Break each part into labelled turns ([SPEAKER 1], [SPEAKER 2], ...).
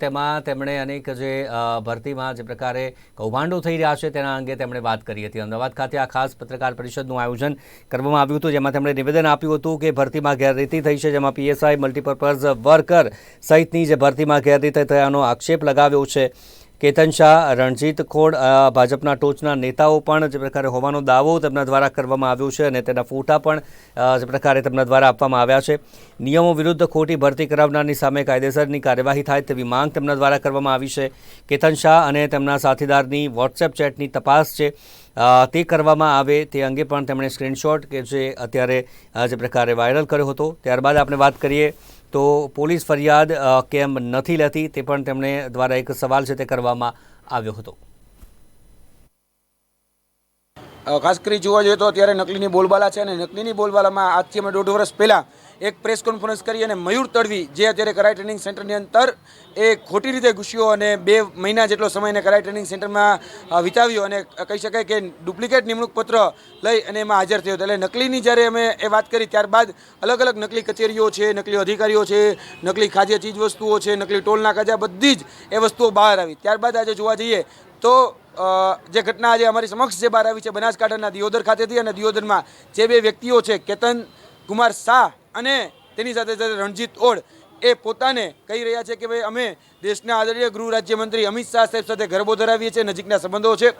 [SPEAKER 1] તેમાં તેમણે અનેક જે ભરતીમાં જે પ્રકારે કૌભાંડો થઈ રહ્યા છે તેના અંગે તેમણે વાત કરી હતી. અમદાવાદ ખાતે આ ખાસ પત્રકાર પરિષદનું આયોજન કરવામાં આવ્યું હતું, જેમાં તેમણે નિવેદન આપ્યું હતું કે ભરતીમાં ગેરરીતિ થઈ છે, જેમાં પીએસઆઈ મલ્ટીપર્પઝ વર્કર સહિતની જે ભરતીમાં ગેરરીતિ થયાનો આક્ષેપ લગાવ્યો છે. કેતન શાહ, રણજીત ખોડ ભાજપના ટોચના નેતાઓ પણ જે પ્રકારે હોવાનો દાવો તેમના દ્વારા કરવામાં આવ્યો છે અને તેના ફોટા પણ જે પ્રકારે તેમના દ્વારા આપવામાં આવ્યા છે. નિયમો વિરુદ્ધ ખોટી ભરતી કરાવનારની સામે કાયદેસરની કાર્યવાહી થાય તેવી માંગ તેમના દ્વારા કરવામાં આવી છે. કેતન શાહ અને તેમના સાથીદારની વોટ્સએપ ચેટની તપાસ છે. તે કરવામાં આવે તે અંગે પણ તેમણે સ્ક્રીનશોટ કે જે અત્યારે જે પ્રકારે વાયરલ કર્યો હતો, ત્યારબાદ આપણે વાત કરીએ તો પોલીસ ફરિયાદ કેમ નથી લેતી તે પણ તેમણે દ્વારા એક સવાલ છે તે કરવામાં આવ્યો હતો.
[SPEAKER 2] ખાસ કરી જોવા જોઈએ તો અત્યારે નકલીની બોલબાલા છે અને નકલીની બોલબાલામાં આજથી અમે દોઢ વર્ષ પહેલાં એક પ્રેસ કોન્ફરન્સ કરી અને મયુર તડવી, જે અત્યારે કરાઈ ટ્રેનિંગ સેન્ટરની અંદર, એ ખોટી રીતે ઘૂસ્યો અને બે મહિના જેટલો સમય એને કરાઈ ટ્રેનિંગ સેન્ટરમાં વિતાવ્યો અને કહી શકાય કે ડુપ્લિકેટ નિમણૂક પત્ર લઈ અને એમાં હાજર થયો એટલે નકલીની જ્યારે અમે એ વાત કરી, ત્યારબાદ અલગ અલગ નકલી કચેરીઓ છે, નકલી અધિકારીઓ છે, નકલી ખાદ્ય ચીજ વસ્તુઓ છે, નકલી ટોલના કાજા બધી જ એ વસ્તુઓ બહાર આવી. ત્યારબાદ આજે જોવા જઈએ તો જે ઘટના આજે અમારી સમક્ષ જે બહાર આવી છે, બનાસકાંઠાના દિયોદર ખાતેથી અને દિયોદરમાં જે બે વ્યક્તિઓ છે, કેતન કુમાર શાહ અને તેની સાથે સાથે રણજીત ઓળ એ પોતાને કહી રહ્યા છે કે ભાઈ, અમે દેશના આદરણીય ગૃહ રાજ્યમંત્રી અમિત શાહ સાહેબ સાથે ગરબો ધરાવીએ છીએ, નજીકના સંબંધો છે.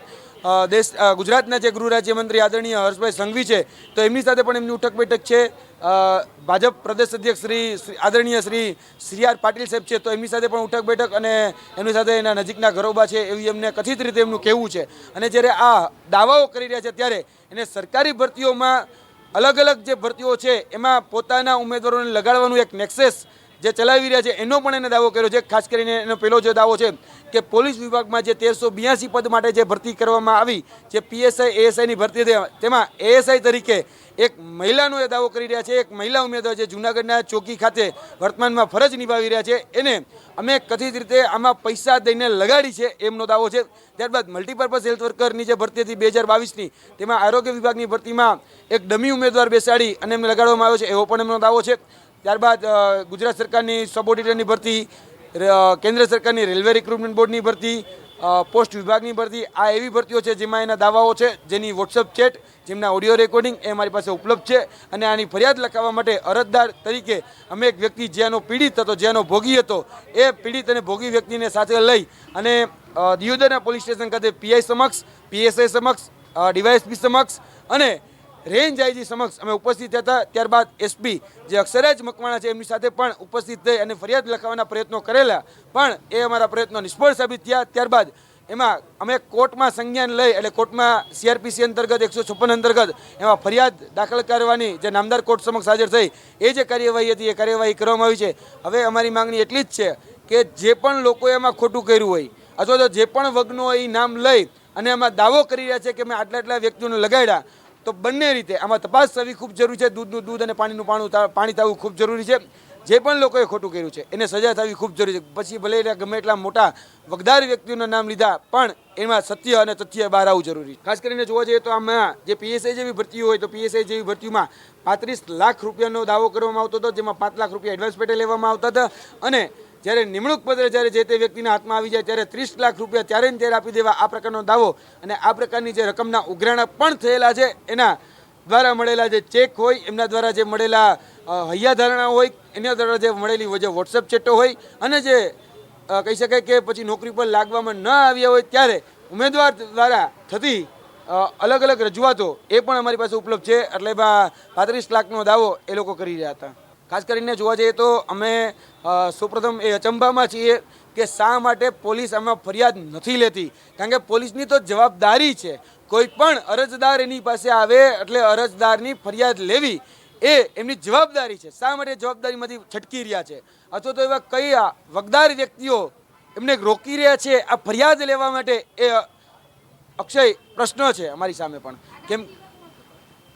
[SPEAKER 2] દેશ ગુજરાતના જે ગૃહ રાજ્યમંત્રી આદરણીય હર્ષભાઈ સંઘવી છે, તો એમની સાથે પણ એમની ઉઠક બેઠક છે. ભાજપ પ્રદેશ અધ્યક્ષ શ્રી આદરણીય શ્રી શ્રી આર પાટીલ સાહેબ છે, તો એમની સાથે પણ ઉઠક બેઠક અને એમની સાથે એના નજીકના ઘરોબા છે એવી એમને કથિત રીતે એમનું કહેવું છે. અને જ્યારે આ દાવાઓ કરી રહ્યા છે, ત્યારે એને સરકારી ભરતીઓમાં અલગ અલગ જે ભરતીઓ છે એમાં પોતાના ઉમેદવારોને લગાડવાનું એક નેક્સેસ જે ચલાવી રહ્યા છે, એનો પણ એને દાવો કર્યો છે. ખાસ કરીને એનો પહેલો જે દાવો છે કે પોલીસ વિભાગમાં જે તેરસો બ્યાસી પદ માટે જે ભરતી કરવામાં આવી, જે પીએસઆઈ એએસઆઈની ભરતી હતી, તેમાં એએસઆઈ તરીકે એક મહિલાનો એ દાવો કરી રહ્યા છે. એક મહિલા ઉમેદવાર જે જૂનાગઢના ચોકી ખાતે વર્તમાનમાં ફરજ નિભાવી રહ્યા છે. એને અમે કથિત રીતે આમાં પૈસા દઈને લગાડી છે એમનો દાવો છે. ત્યારબાદ મલ્ટીપર્પઝ હેલ્થ વર્કરની જે ભરતી હતી બે હજાર બાવીસની તેમાં આરોગ્ય વિભાગની ભરતીમાં એક ડમી ઉમેદવાર બેસાડી અને એમને લગાડવામાં આવ્યો છે. એવો પણ એમનો દાવો છે. ત્યારબાદ ગુજરાત સરકારની સબ ઓડિટરની ભરતી કેન્દ્ર સરકારની રેલવે રિક્રુટમેન્ટ બોર્ડની ભરતી પોસ્ટ વિભાગની ભરતી, આ એવી ભરતીઓ છે જેમાં એના દાવાઓ છે, જેની વોટ્સઅપ ચેટ, જેમના ઓડિયો રેકોર્ડિંગ એ મારી પાસે ઉપલબ્ધ છે અને આની ફરિયાદ લખાવવા માટે અરજદાર તરીકે અમે એક વ્યક્તિ જેનો પીડિત હતો જેનો ભોગી હતો, એ પીડિત અને ભોગી વ્યક્તિને સાથે લઈ અને દિયોદરના પોલીસ સ્ટેશન ખાતે પીઆઈ સમક્ષ, પીએસઆઈ સમક્ષ ડીવાયએસપી સમક્ષ અને રેન્જ આઈજી સમક્ષ અમે ઉપસ્થિત હતા. ત્યારબાદ એસપી જે અક્ષરાજ મકવાણા છે, એમની સાથે પણ ઉપસ્થિત થઈ અને ફરિયાદ લખાવવાના પ્રયત્નો કરેલા. પણ એ અમારા પ્રયત્નો નિષ્ફળ સાબિત થયા. ત્યારબાદ એમાં અમે કોર્ટમાં સંજ્ઞાન લઈ એટલે કોર્ટમાં સીઆરપીસી અંતર્ગત, એકસો છપ્પન અંતર્ગત એમાં ફરિયાદ દાખલ કરવાની જે નામદાર કોર્ટ સમક્ષ હાજર થઈ, એ જે કાર્યવાહી હતી, એ કાર્યવાહી કરવામાં આવી છે. હવે અમારી માંગણી એટલી જ છે કે જે પણ લોકોએ એમાં ખોટું કર્યું હોય, અથવા તો જે પણ વગનો એ નામ લઈ અને એમાં દાવો કરી રહ્યા છે કે મેં આટલા આટલા વ્યક્તિઓને લગાડ્યા તો બંને રીતે. આમાં તપાસ થવી ખૂબ જરૂરી છે. દૂધનું દૂધ અને પાણીનું પાણું પાણી થવું ખૂબ જરૂરી છે. જે પણ લોકોએ ખોટું કર્યું છે, એને સજા થવી ખૂબ જરૂરી છે. પછી ભલે ગમે એટલા મોટા વગદાર વ્યક્તિઓના નામ લીધા, પણ એમાં સત્ય અને તથ્ય બહાર આવવું જરૂરી. ખાસ કરીને જોવા જઈએ તો આમાં જે પીએસઆઈ જેવી ભરતીઓ હોય તો પીએસઆઈ જેવી ભરતીઓમાં પાંત્રીસ લાખ રૂપિયાનો દાવો કરવામાં આવતો હતો, જેમાં પાંચ લાખ રૂપિયા એડવાન્સ પેટે લેવામાં આવતા હતા. અને જ્યારે નિમણૂક પત્ર જ્યારે જે તે વ્યક્તિના હાથમાં આવી જાય ત્યારે ત્રીસ લાખ રૂપિયા ત્યારે ને ત્યારે આપી દેવા આ પ્રકારનો દાવો અને આ પ્રકારની જે રકમના ઉઘરાણા પણ થયેલા છે, એના દ્વારા મળેલા જે ચેક હોય, એમના દ્વારા જે મળેલા હૈયાધારણા હોય એના દ્વારા જે મળેલી જે વોટ્સઅપ ચેટો હોય અને જે કહી શકાય કે પછી નોકરી પર લાગવામાં ન આવ્યા હોય ત્યારે ઉમેદવાર દ્વારા થતી અલગ અલગ રજૂઆતો એ પણ અમારી પાસે ઉપલબ્ધ છે. એટલે પાંત્રીસ લાખનો દાવો એ લોકો કરી રહ્યા હતા. ખાસ કરીને જોવા જઈએ તો અમે સૌપ્રથમ એ અચંબામાં છીએ કે શા માટે પોલીસ આમાં ફરિયાદ નથી લેતી? કારણ કે પોલીસની તો જવાબદારી છે. કોઈ પણ અરજદાર એની પાસે આવે એટલે અરજદારની ફરિયાદ લેવી એ એમની જવાબદારી છે. શા માટે જવાબદારીમાંથી છટકી રહ્યા છે? અથવા તો એવા કઈ વગદાર વ્યક્તિઓ એમને રોકી રહ્યા છે આ ફરિયાદ લેવા માટે? એ અક્ષય, પ્રશ્ન છે અમારી સામે પણ. કેમ?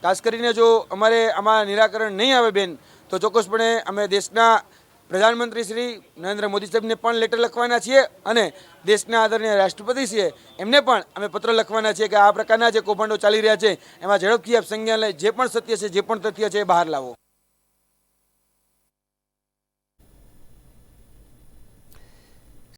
[SPEAKER 2] ખાસ કરીને જો અમારે આમાં નિરાકરણ નહીં આવે બેન તો ચોક્કસપણે અમે દેશના પ્રધાનમંત્રી શ્રી નરેન્દ્ર મોદી સાહેબને પણ લેટર લખવાના છીએ અને દેશના આદરણીય રાષ્ટ્રપતિ છીએ, એમને પણ અમે પત્ર લખવાના છીએ કે આ પ્રકારના જે કૌભાંડો ચાલી રહ્યા છે, એમાં ઝડપથી આપ સંજ્ઞાલય જે પણ સત્ય છે, જે પણ તથ્ય છે એ બહાર લાવો.